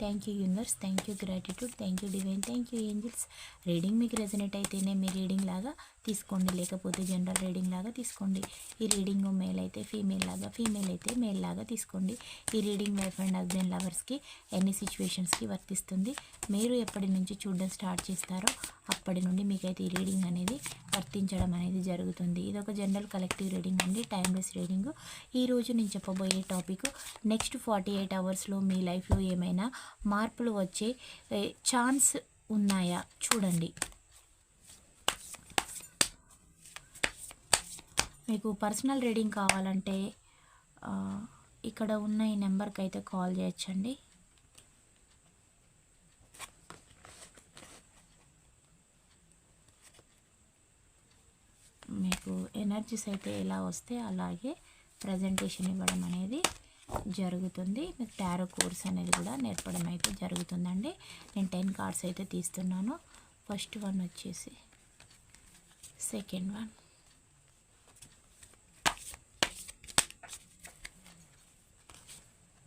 thank you universe thank you gratitude thank you divine thank you angels reading మీకు resonate అయితేనే మీ reading లాగా తీసుకోండి. లేకపోతే జనరల్ రీడింగ్ లాగా తీసుకోండి. ఈ రీడింగ్ మేల్ అయితే ఫీమేల్ లాగా ఫీమేల్ అయితే మేల్ లాగా తీసుకోండి. ఈ రీడింగ్ వైఫ్ అండ్ హస్బెండ్ లవర్స్కి ఎన్ని సిచ్యువేషన్స్కి వర్తిస్తుంది. మీరు ఎప్పటి నుంచి చూడడం స్టార్ట్ చేస్తారో అప్పటి నుండి మీకైతే ఈ రీడింగ్ అనేది వర్తించడం అనేది జరుగుతుంది. ఇది ఒక జనరల్ కలెక్టివ్ రీడింగ్ అండి టైమ్లెస్ రీడింగ్ ఈరోజు నేను చెప్పబోయే టాపిక్ నెక్స్ట్ ఫార్టీ ఎయిట్ అవర్స్లో మీ లైఫ్లో ఏమైనా మార్పులు వచ్చే ఛాన్స్ ఉన్నాయా? చూడండి. మీకు పర్సనల్ రీడింగ్ కావాలంటే ఇక్కడ ఉన్న ఈ నెంబర్కి అయితే కాల్ చేయొచ్చండి. మీకు ఎనర్జీస్ అయితే ఎలా వస్తే అలాగే ప్రజెంటేషన్ ఇవ్వడం అనేది జరుగుతుంది. మీకు టారో కోర్స్ అనేది కూడా నేర్పడం అయితే జరుగుతుందండి. నేను టెన్ కార్డ్స్ అయితే తీస్తున్నాను. ఫస్ట్ వన్ వచ్చేసి సెకండ్ వన్.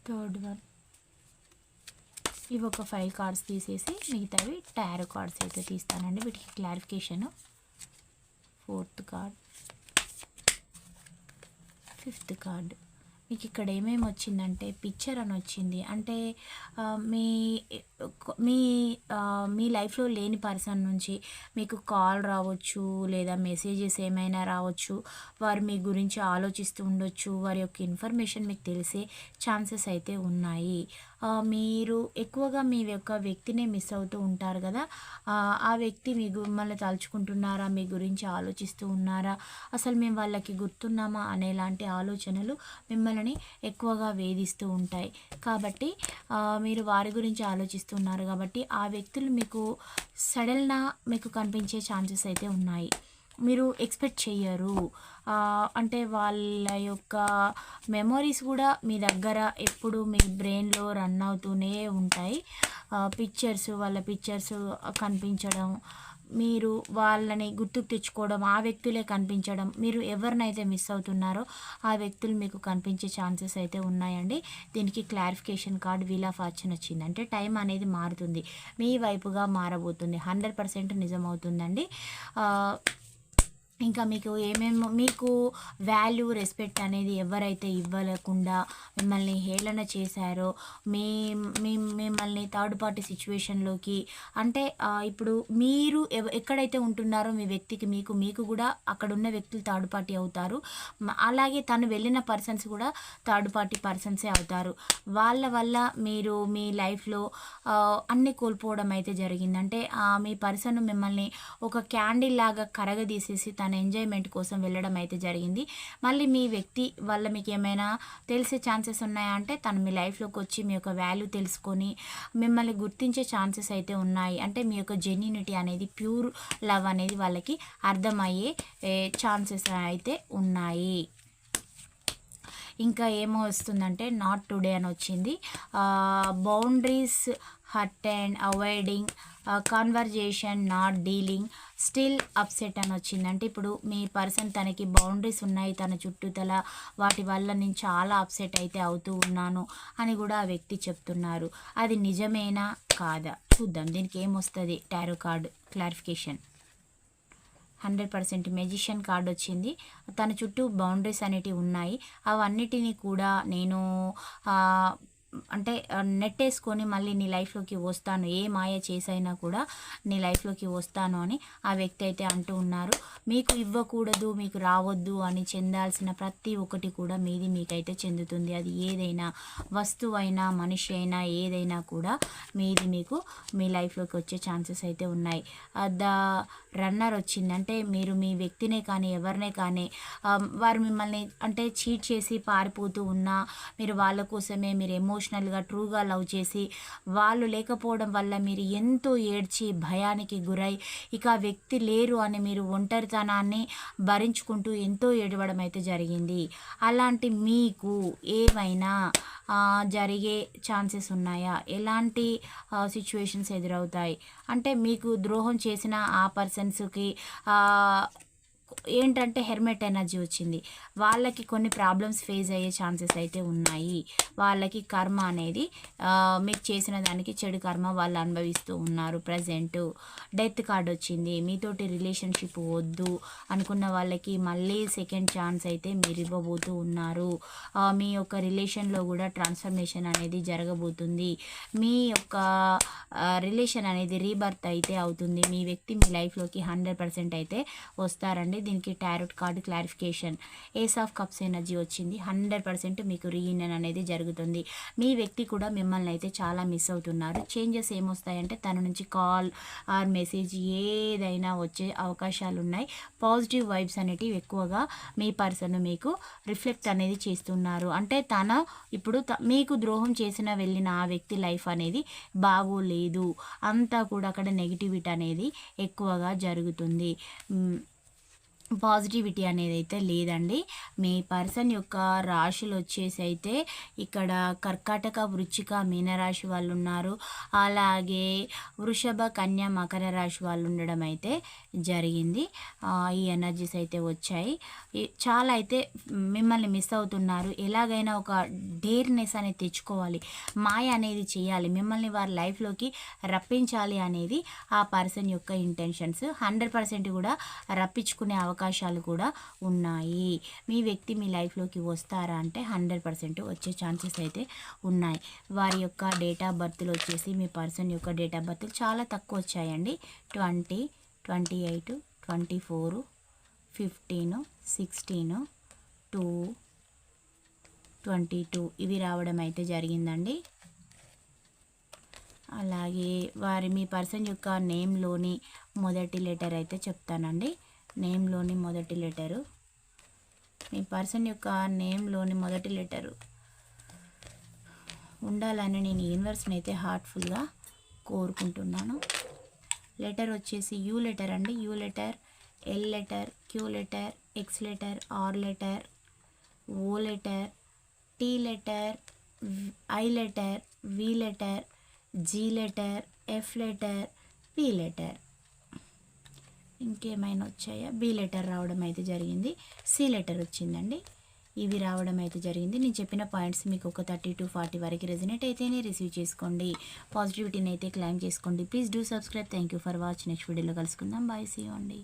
Third one. ఇవి ఒక ఫైవ్ కార్డ్స్ తీసేసి మిగతావి టైర్ కార్డ్స్ అయితే తీస్తానండి. వీటికి clarification. Fourth card. Fifth card. మీకు ఇక్కడ ఏమేమి వచ్చిందంటే పిక్చర్ అని వచ్చింది. అంటే మీ మీ మీ లైఫ్లో లేని పర్సన్ నుంచి మీకు కాల్ రావచ్చు లేదా మెసేజెస్ ఏమైనా రావచ్చు వారు మీ గురించి ఆలోచిస్తూ ఉండొచ్చు వారి యొక్క ఇన్ఫర్మేషన్ మీకు తెలిసే ఛాన్సెస్ అయితే ఉన్నాయి. మీరు ఎక్కువగా మీ యొక్క వ్యక్తినే మిస్ అవుతూ ఉంటారు కదా ఆ, ఆ వ్యక్తి మీ మిమ్మల్ని తలుచుకుంటున్నారా మీ గురించి ఆలోచిస్తూ ఉన్నారా అసలు మేము వాళ్ళకి గుర్తున్నామా అనేలాంటి ఆలోచనలు మిమ్మల్ని ఎక్కువగా వేధిస్తూ ఉంటాయి. కాబట్టి మీరు వారి గురించి ఆలోచిస్తున్నారు కాబట్టి ఆ వ్యక్తులు మీకు సడన్గా మీకు కనిపించే ఛాన్సెస్ అయితే ఉన్నాయి. మీరు ఎక్స్పెక్ట్ చేయరు. అంటే వాళ్ళ యొక్క మెమొరీస్ కూడా మీ దగ్గర ఎప్పుడు మీ బ్రెయిన్లో రన్ అవుతూనే ఉంటాయి. పిక్చర్స్ వాళ్ళ పిక్చర్స్ కనిపించడం మీరు వాళ్ళని గుర్తుకు తెచ్చుకోవడం ఆ వ్యక్తులే కనిపించడం మీరు ఎవరినైతే మిస్ అవుతున్నారో ఆ వ్యక్తులు మీకు కనిపించే ఛాన్సెస్ అయితే ఉన్నాయండి. దీనికి clarification card wheel of fortune వచ్చింది. అంటే టైం అనేది మారుతుంది. మీ వైపుగా మారబోతుంది. హండ్రెడ్ పర్సెంట్ నిజమవుతుందండి. ఇంకా మీకు ఏమేమో మీకు వాల్యూ రెస్పెక్ట్ అనేది ఎవరైతే ఇవ్వలేకుండా మిమ్మల్ని హేళన చేశారో మీ మీ మిమ్మల్ని థర్డ్ పార్టీ సిచ్యువేషన్లోకి అంటే ఇప్పుడు మీరు ఎక్కడైతే ఉంటున్నారో మీ వ్యక్తికి మీకు మీకు కూడా అక్కడ ఉన్న వ్యక్తులు థర్డ్ పార్టీ అవుతారు. అలాగే తను వెళ్ళిన పర్సన్స్ కూడా థర్డ్ పార్టీ పర్సన్సే అవుతారు. వాళ్ళ వల్ల మీరు మీ లైఫ్లో అన్నీ కోల్పోవడం అయితే జరిగింది. అంటే మీ పర్సన్ మిమ్మల్ని ఒక క్యాండిల్ లాగా కరగదీసేసి తను ఎంజాయ్మెంట్ కోసం వెళ్ళడం అయితే జరిగింది. మళ్ళీ మీ వ్యక్తి వల్ల మీకు ఏమైనా తెలిసే ఛాన్సెస్ ఉన్నాయా అంటే తను మీ లైఫ్లోకి వచ్చి మీ యొక్క వాల్యూ తెలుసుకొని మిమ్మల్ని గుర్తించే ఛాన్సెస్ అయితే ఉన్నాయి. అంటే మీ యొక్క జెన్యునిటీ అనేది ప్యూర్ లవ్ అనేది వాళ్ళకి అర్థమయ్యే ఛాన్సెస్ అయితే ఉన్నాయి. ఇంకా ఏమో వస్తుందంటే నాట్ టుడే అని వచ్చింది. Boundaries hurt and avoiding conversation not dealing still upset అని వచ్చింది. అంటే ఇప్పుడు మీ పర్సన్ తనకి బౌండరీస్ ఉన్నాయి తన చుట్టూతల వాటి వల్ల నేను చాలా అప్సెట్ అయితే అవుతూ ఉన్నాను అని కూడా ఆ వ్యక్తి చెప్తున్నారు. అది నిజమేనా? కాదా? చూద్దాం. దీనికి ఏమొస్తుంది tarot card clarification hundred percent magician card వచ్చింది. తన చుట్టూ బౌండరీస్ అనేటివి ఉన్నాయి. అవన్నిటిని కూడా నేను అంటే నెట్ నెట్టేసుకొని మళ్ళీ నీ లైఫ్లోకి వస్తాను ఏ మాయ చేసైనా కూడా నీ లైఫ్లోకి వస్తాను అని ఆ వ్యక్తి అయితే అంటూ ఉన్నారు. మీకు ఇవ్వకూడదు మీకు రావద్దు అని చెందాల్సిన ప్రతి ఒక్కటి కూడా మీది మీకైతే చెందుతుంది. అది ఏదైనా వస్తువు అయినా మనిషి అయినా ఏదైనా కూడా మీది మీకు మీ లైఫ్లోకి వచ్చే ఛాన్సెస్ అయితే ఉన్నాయి. ద రన్నర్ వచ్చింది. అంటే మీరు మీ వ్యక్తినే కానీ ఎవరినే కానీ వారు మిమ్మల్ని అంటే చీట్ చేసి పారిపోతూ ఉన్నా మీరు వాళ్ళ కోసమే మీరు ఎమోషన్ ఎమోషనల్గా ట్రూగా లవ్ చేసి వాళ్ళు లేకపోవడం వల్ల మీరు ఎంతో ఏడ్చి భయానికి గురై ఇక వ్యక్తి లేరు అని మీరు ఒంటరితనాన్ని భరించుకుంటూ ఎంతో ఏడవడం అయితే జరిగింది. అలాంటి మీకు ఏమైనా జరిగే ఛాన్సెస్ ఉన్నాయా? ఎలాంటి సిచ్యువేషన్స్ ఎదురవుతాయి? అంటే మీకు ద్రోహం చేసిన ఆ పర్సన్స్కి ఏంటంటే హెర్మెట్ ఎనర్జీ వచ్చింది. వాళ్ళకి కొన్ని ప్రాబ్లమ్స్ ఫేస్ అయ్యే ఛాన్సెస్ అయితే ఉన్నాయి. వాళ్ళకి కర్మ అనేది మీకు చేసిన దానికి చెడు కర్మ వాళ్ళు అనుభవిస్తూ ఉన్నారు ప్రజెంట్ డెత్ కార్డ్ వచ్చింది. మీతోటి రిలేషన్షిప్ వద్దు అనుకున్న వాళ్ళకి మళ్ళీ సెకండ్ ఛాన్స్ అయితే మీరు ఇవ్వబోతూ ఉన్నారు. మీ యొక్క రిలేషన్లో కూడా ట్రాన్స్ఫర్మేషన్ అనేది జరగబోతుంది. మీ యొక్క రిలేషన్ అనేది రీబర్త్ అయితే అవుతుంది. మీ వ్యక్తి మీ లైఫ్లోకి హండ్రెడ్ పర్సెంట్ అయితే వస్తారండి. దీనికి tarot card clarification. Ace of cups energy వచ్చింది. హండ్రెడ్ పర్సెంట్ మీకు రీయూనియన్ అనేది జరుగుతుంది. మీ వ్యక్తి కూడా మిమ్మల్ని అయితే చాలా మిస్ అవుతున్నారు. చేంజెస్ ఏమొస్తాయంటే తన నుంచి కాల్ ఆర్ మెసేజ్ ఏదైనా వచ్చే అవకాశాలు ఉన్నాయి పాజిటివ్ వైబ్స్ అనేటివి ఎక్కువగా మీ పర్సన్ మీకు రిఫ్లెక్ట్ అనేది చేస్తున్నారు. అంటే తన ఇప్పుడు త- మీకు ద్రోహం చేసిన వెళ్ళిన ఆ వ్యక్తి లైఫ్ అనేది బాగోలేదు. అంతా కూడా అక్కడ నెగిటివిటీ అనేది ఎక్కువగా జరుగుతుంది. పాజిటివిటీ అనేది అయితే లేదండి. మీ పర్సన్ యొక్క రాశులు వచ్చేసి అయితే ఇక్కడ కర్కాటక వృచ్చిక మీనరాశి వాళ్ళు ఉన్నారు అలాగే వృషభ కన్య మకర రాశి వాళ్ళు ఉండడం అయితే జరిగింది ఈ ఎనర్జీస్ అయితే వచ్చాయి. చాలా అయితే మిమ్మల్ని మిస్ అవుతున్నారు. ఎలాగైనా ఒక డేర్నెస్ అనేది తెచ్చుకోవాలి. మాయ అనేది చేయాలి. మిమ్మల్ని వారి లైఫ్లోకి రప్పించాలి అనేది ఆ పర్సన్ యొక్క ఇంటెన్షన్స్ హండ్రెడ్ పర్సెంట్ కూడా రప్పించుకునే అవకాశాలు కూడా ఉన్నాయి. మీ వ్యక్తి మీ లైఫ్లోకి వస్తారా అంటే హండ్రెడ్ పర్సెంట్ వచ్చే ఛాన్సెస్ అయితే ఉన్నాయి. వారి యొక్క డేట్ ఆఫ్ బర్త్లు వచ్చేసి మీ పర్సన్ యొక్క డేట్ ఆఫ్ బర్త్లు చాలా తక్కువ వచ్చాయండి. Twenty twenty eight twenty four ఫిఫ్టీను సిక్స్టీను టూ ట్వంటీ టూ ఇవి రావడం అయితే జరిగిందండి. అలాగే వారి మీ పర్సన్ యొక్క నేమ్లోని మొదటి లెటర్ అయితే చెప్తానండి. నేమ్లోని మొదటి లెటరు. మీ పర్సన్ యొక్క నేమ్లోని మొదటి లెటరు. ఉండాలని నేను యూనివర్స్ని అయితే హార్ట్ఫుల్గా కోరుకుంటున్నాను. లెటర్ వచ్చేసి యూ లెటర్ అండి. U letter L letter Q letter X letter R letter O letter T letter I letter V letter G letter F letter P letter. ఇంకేమైనా వచ్చాయా? బి లెటర్ రావడం అయితే జరిగింది. సి లెటర్ వచ్చిందండి. ఇవి రావడం అయితే జరిగింది. నేను చెప్పిన పాయింట్స్ మీకు ఒక థర్టీ టు ఫార్టీ వరకు రెజినేట్ అయితేనే రిసీవ్ చేసుకోండి. పాజిటివిటీని అయితే క్లైమ్ చేసుకోండి. Please do subscribe. Thank you for watch next వీడియోలో కలుసుకుందాం. బాయ్. సీ అండి.